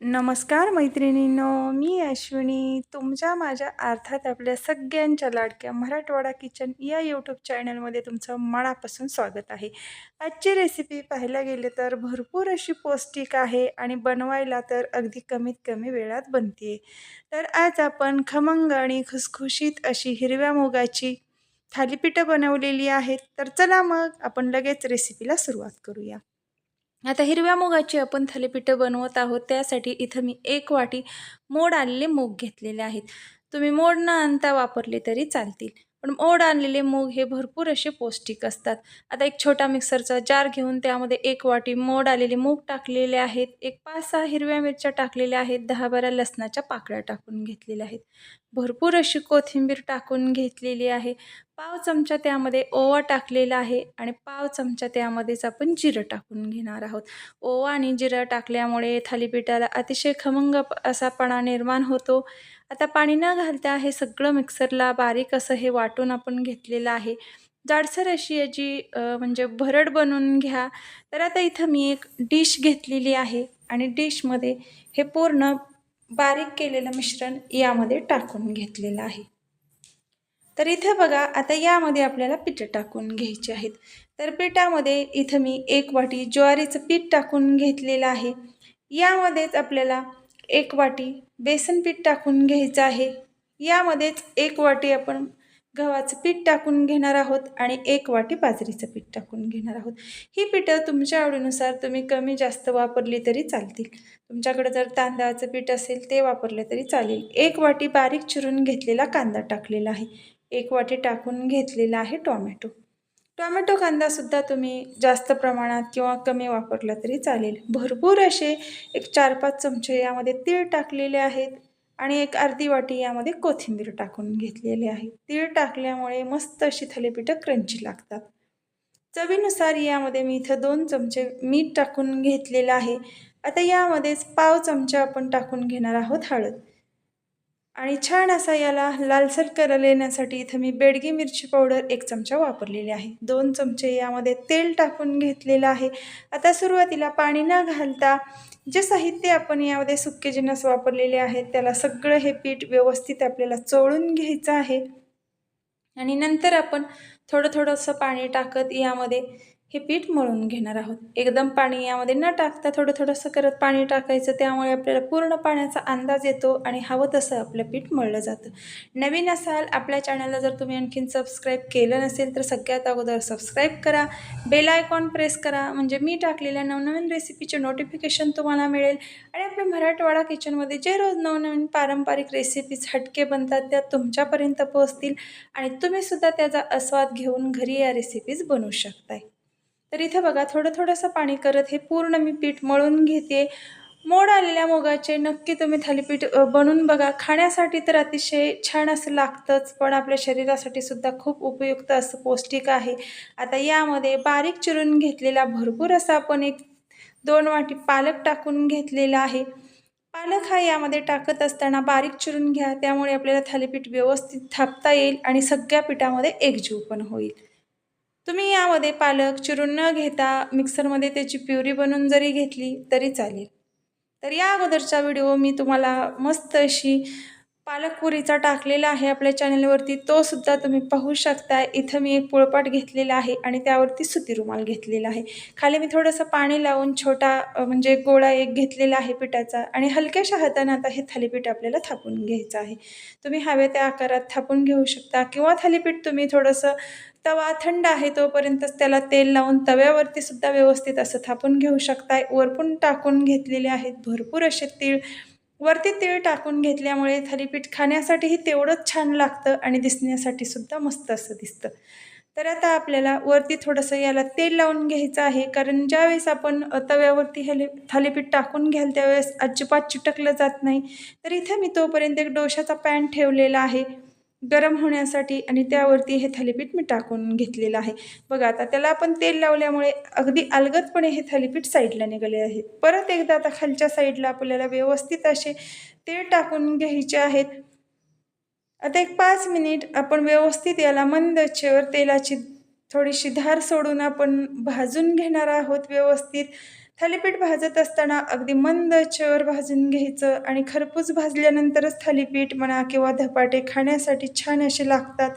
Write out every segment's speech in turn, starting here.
नमस्कार मैत्रिणींनो मी अश्विनी. तुमच्या माझ्या अर्थात आपल्या सगळ्यांच्या लाडक्या मराठवाडा किचन या यूट्यूब चॅनलमध्ये तुमचं मनापासून स्वागत आहे. आजची रेसिपी पाहायला गेले तर भरपूर अशी पौष्टिक आहे आणि बनवायला तर अगदी कमीत कमी वेळात बनते तर आज आपण खमंग आणि खुसखुशीत अशी हिरव्या मुगाची थालीपीठं बनवलेली आहेत. तर चला मग आपण लगेच रेसिपीला सुरुवात करूया. आता हिरव्या मुगाची आपण थालीपीठं बनवत आहोत. त्यासाठी इथं मी एक वाटी मोड आलेले मूग घेतलेले आहेत. तुम्ही मोड न आणता वापरले तरी चालतील. पण मोड आणलेले मूग हे भरपूर असे पौष्टिक असतात. आता एक छोटा मिक्सरचा जार घेऊन त्यामध्ये एक वाटी मोड आलेले मूग टाकलेले आहेत. एक पाच सहा हिरव्या मिरच्या टाकलेल्या आहेत. दहा बारा लसणाच्या पाकळ्या टाकून घेतलेल्या आहेत. भरपूर अशी कोथिंबीर टाकून घेतलेली आहे. पाव चमचा त्यामध्ये ओवा टाकलेला आहे आणि पाव चमचा त्यामध्येच आपण जिरं टाकून घेणार आहोत. ओवा आणि जिरं टाकल्यामुळे थालीपीठाला अतिशय खमंग असापणा निर्माण होतो. आता पाणी न घालता हे सगळं मिक्सरला बारीक असं हे वाटून आपण घेतलेलं आहे. जाडसर अशी याची म्हणजे भरड बनवून घ्या. तर आता इथं मी एक डिश घेतलेली आहे आणि डिशमध्ये हे पूर्ण बारीक केलेलं मिश्रण यामध्ये टाकून घेतलेलं आहे. तर इथं बघा आता यामध्ये आपल्याला पीठ टाकून घ्यायचे आहेत. तर पिठामध्ये इथं मी एक वाटी ज्वारीचं पीठ टाकून घेतलेलं आहे. यामध्येच आपल्याला एक वाटी बेसन पीठ टाकून घ्यायचं आहे. यामध्येच एक वाटी आपण गव्हाचं पीठ टाकून घेणार आहोत आणि एक वाटी बाजरीचं पीठ टाकून घेणार आहोत. ही पिठं तुमच्या आवडीनुसार तुम्ही कमी जास्त वापरली तरी चालतील. तुमच्याकडे जर तांदळाचं पीठ असेल ते वापरले तरी चालेल. एक वाटी बारीक चिरून घेतलेला कांदा टाकलेला आहे. एक वाटी टाकून घेतलेला आहे टॉमॅटो. टॉमॅटो कांदासुद्धा तुम्ही जास्त प्रमाणात किंवा कमी वापरला तरी चालेल. भरपूर असे एक चार पाच चमचे यामध्ये तीळ टाकलेले आहेत आणि एक अर्धी वाटी यामध्ये कोथिंबीर टाकून घेतलेली आहे. तीळ टाकल्यामुळे मस्त अशी थालीपीठं क्रंची लागतात. चवीनुसार यामध्ये मी इथं दोन चमचे मीठ टाकून घेतलेलं आहे. आता यामध्येच पाव चमचा आपण टाकून घेणार आहोत हळद. आणि छान असा याला लालसर कलर येण्यासाठी इथं मी बेडगी मिरची पावडर एक चमचा वापरलेली आहे. दोन चमचे यामध्ये तेल टाकून घेतलेलं आहे. आता सुरुवातीला पाणी न घालता जे साहित्य आपण यामध्ये सुके जिन्नस वापरलेले आहेत त्याला सगळं हे पीठ व्यवस्थित आपल्याला चोळून घ्यायचं आहे. आणि नंतर आपण थोडं थोडंसं पाणी टाकत यामध्ये हे पीठ मळून घेणार आहोत. एकदम पाणी यामध्ये न टाकता थोडं थोडंसं करत पाणी टाकायचं त्यामुळे आपल्याला पूर्ण पाण्याचा अंदाज येतो आणि हवं तसं आपलं पीठ मळलं जातं. नवीन असाल आपल्या चॅनलला जर तुम्ही आणखीन सबस्क्राईब केलं नसेल तर सगळ्यात अगोदर सबस्क्राईब करा. बेल आयकॉन प्रेस करा. म्हणजे मी टाकलेल्या नवनवीन रेसिपीचे नोटिफिकेशन तुम्हाला मिळेल. आणि आपल्या मराठवाडा किचनमध्ये जे रोज नवनवीन पारंपरिक रेसिपीज हटके बनतात त्या तुमच्यापर्यंत पोहोचतील आणि तुम्हीसुद्धा त्याचा आस्वाद घेऊन घरी या रेसिपीज बनवू शकताय. तर इथं बघा थोडं थोडंसं पाणी करत हे पूर्ण मी पीठ मळून घेते. मोड आलेल्या मुगाचे नक्की तुम्ही थालीपीठ बनवून बघा. खाण्यासाठी तर अतिशय छान असं लागतंच पण आपल्या शरीरासाठी सुद्धा खूप उपयुक्त असं पौष्टिक आहे. आता यामध्ये बारीक चिरून घेतलेला भरपूर असा आपण एक दोन वाटी पालक टाकून घेतलेला आहे. पालक हा यामध्ये टाकत असताना बारीक चिरून घ्या त्यामुळे आपल्याला थालीपीठ व्यवस्थित थापता येईल आणि सगळ्या पिठामध्ये एकजीव पण होईल. तुम्ही यामध्ये पालक चिरून न घेता मिक्सरमध्ये त्याची प्युरी बनवून जरी घेतली तरी चालेल. तर या अगोदरचा व्हिडिओ मी तुम्हाला मस्त अशी पालक पुरीचा टाकलेला आहे आपल्या चॅनलवरती तो सुद्धा तुम्ही पाहू शकता इथं मी एक पोळपाट घेतलेला आहे आणि त्यावरती सुती रुमाल घेतलेला आहे. खाली मी थोडंसं पाणी लावून छोटा म्हणजे गोळा एक घेतलेला आहे पिठाचा आणि हलक्याशा हाताने आता हे थालीपीठ आपल्याला थापून घ्यायचं आहे. तुम्ही हवे त्या आकारात थापून घेऊ शकता किंवा थालीपीठ तुम्ही थोडंसं तवा थंड आहे तोपर्यंतच त्याला तेल लावून तव्यावरती सुद्धा व्यवस्थित असं थापून घेऊ शकताय. वरपून टाकून घेतलेले आहेत भरपूर असे तीळ वरती तीळ टाकून घेतल्यामुळे थालीपीठ खाण्यासाठीही तेवढंच छान लागतं आणि दिसण्यासाठी सुद्धा मस्त असं दिसतं. तर आता आपल्याला वरती थोडंसं याला तेल लावून घ्यायचं आहे कारण ज्यावेळेस आपण तव्यावरती हे थालीपीठ टाकून घ्याल त्यावेळेस अजिबात चिटकलं जात नाही. तर इथे मी तोपर्यंत एक डोशाचा पॅन ठेवलेला आहे. गरम होण्यासाठी आणि त्यावरती हे थालीपीठ मी टाकून घेतलेलं आहे. बघा आता त्याला आपण तेल लावल्यामुळे अगदी अलगदपणे हे थालीपीठ साईडला निघाले आहे. परत एकदा आता खालच्या साईडला आपल्याला व्यवस्थित असे तेल टाकून घ्यायचे आहेत. आता एक पाच मिनिट आपण व्यवस्थित याला मंद तेलाची थोडीशी धार सोडून आपण भाजून घेणार आहोत व्यवस्थित. थालीपीठ भाजत असताना अगदी मंद चेवर भाजून घ्यायचं आणि खरपूस भाजल्यानंतरच थालीपीठ म्हणा किंवा धपाटे खाण्यासाठी छान असे लागतात.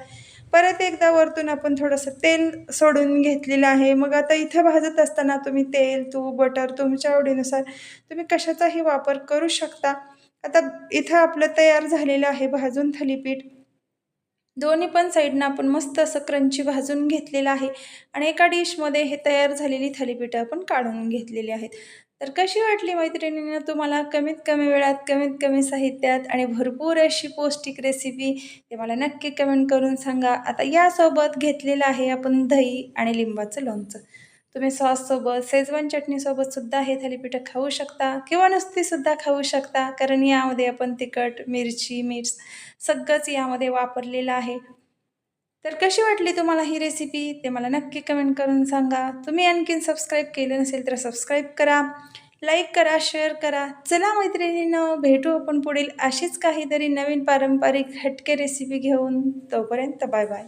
परत एकदा वरतून आपण थोडंसं तेल सोडून घेतलेलं आहे. मग आता इथं भाजत असताना तुम्ही तेल तूप बटर तुमच्या आवडीनुसार तुम्ही कशाचाही वापर करू शकता. आता इथं आपलं तयार झालेलं आहे भाजून थालीपीठ. दोन्ही पण साईडनं आपण मस्त असं क्रंची भाजून घेतलेलं आहे. आणि एका डिशमध्ये हे तयार झालेली थालीपीठं आपण काढून घेतलेली आहेत. तर कशी वाटली मैत्रिणींना तुम्हाला कमीत कमी वेळात कमीत कमी साहित्यात आणि भरपूर अशी पौष्टिक रेसिपी ते मला नक्की कमेंट करून सांगा. आता यासोबत घेतलेलं आहे आपण दही आणि लिंबाचं लोणचं. तुम्ही सॉससोबत शेजवान चटणीसोबतसुद्धा हे थालीपीठं खाऊ शकता किंवा नुसतीसुद्धा खाऊ शकता. कारण यामध्ये आपण तिखट मिरची मीठ सगळंच यामध्ये वापरलेलं आहे. तर कशी वाटली तुम्हाला ही रेसिपी ते मला नक्की कमेंट करून सांगा. तुम्ही आणखीन सबस्क्राईब केलं नसेल तर सबस्क्राईब करा. लाईक करा शेअर करा. चला मैत्रिणीनं भेटू आपण पुढील अशीच काहीतरी नवीन पारंपरिक हटके रेसिपी घेऊन. तोपर्यंत बाय बाय